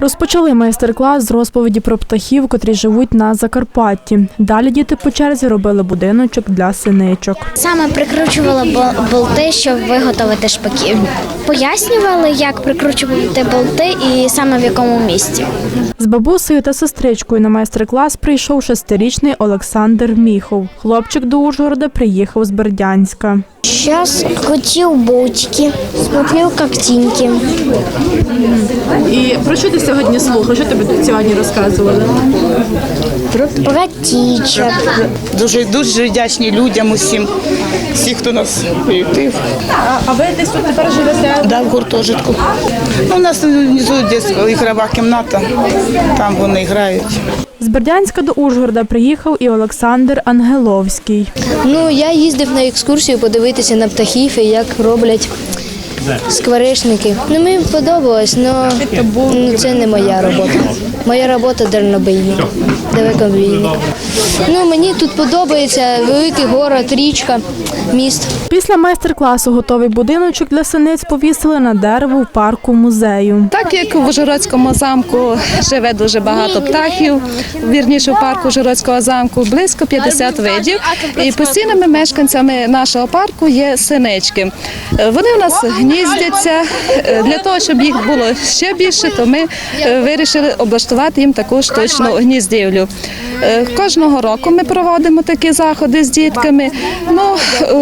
Розпочали майстер-клас з розповіді про птахів, котрі живуть на Закарпатті. Далі діти по черзі робили будиночок для синичок. Саме прикручувала болти, щоб виготовити шпаки. Пояснювали, як прикручувати болти і саме в якому місці. З бабусею та сестричкою на майстер-клас прийшов шестирічний Олександр Міхов. Хлопчик до Ужгорода приїхав з Бердянська. Зараз хотів ботики, смотрел картинки. І про що ти сьогодні слухав? Що тобі сьогодні розказували? Про птичок. Дуже дуже вдячні людям усім, всі, хто нас приютив. А ви десь тут тепер живете? Да, в гуртожитку. Ну, у нас внизу десь ігрова кімната, там вони грають. З Бердянська до Ужгорода приїхав і Олександр Ангеловський. Ну, я їздив на екскурсію подивитися на птахів і як роблять скворечники. Ну, мені подобалось, але ну, це не моя робота. Моя робота дальнобійник, далекобійник. Ну, мені тут подобається великий город, річка, міст. Після майстер-класу готовий будиночок для синиць повісили на дерево в парку музею. Так як в Ужгородському замку живе дуже багато птахів, вірніше в парку Ужгородського замку близько 50 видів. І постійними мешканцями нашого парку є синички. Е, Вони у нас гніздяться. Е, Для того, щоб їх було ще більше, то ми е, вирішили облаштувати їм таку штучну гніздівлю. Е, Кожного року ми проводимо такі заходи з дітками, ну е,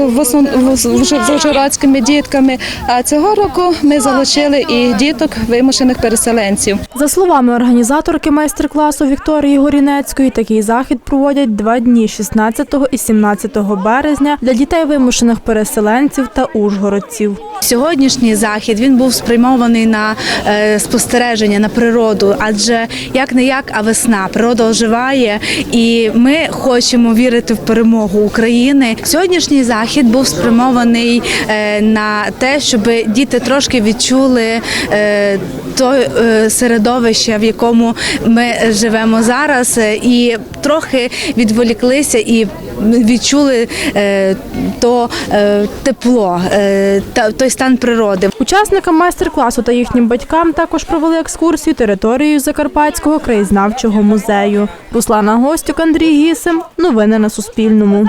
в ужгородськими дітками. А цього року ми залучили і діток вимушених переселенців. За словами організаторки майстер-класу Вікторії Горінецької, такий захід проводять два дні 16 і 17 березня для дітей вимушених переселенців та ужгородців. Сьогоднішній захід він був спрямований на е, спостереження на природу, адже як не як, а весна природа оживає, і ми хочемо вірити в перемогу України. Сьогоднішній захід був спрямований е, на те, щоб діти трошки відчули е, то е, середовище, в якому ми живемо зараз, е, і трохи відволіклися і відчули то тепло, та той стан природи. Учасникам майстер-класу та їхнім батькам також провели екскурсію територією Закарпатського краєзнавчого музею. Руслана Гостюк, Андрій Гісим. Новини на Суспільному.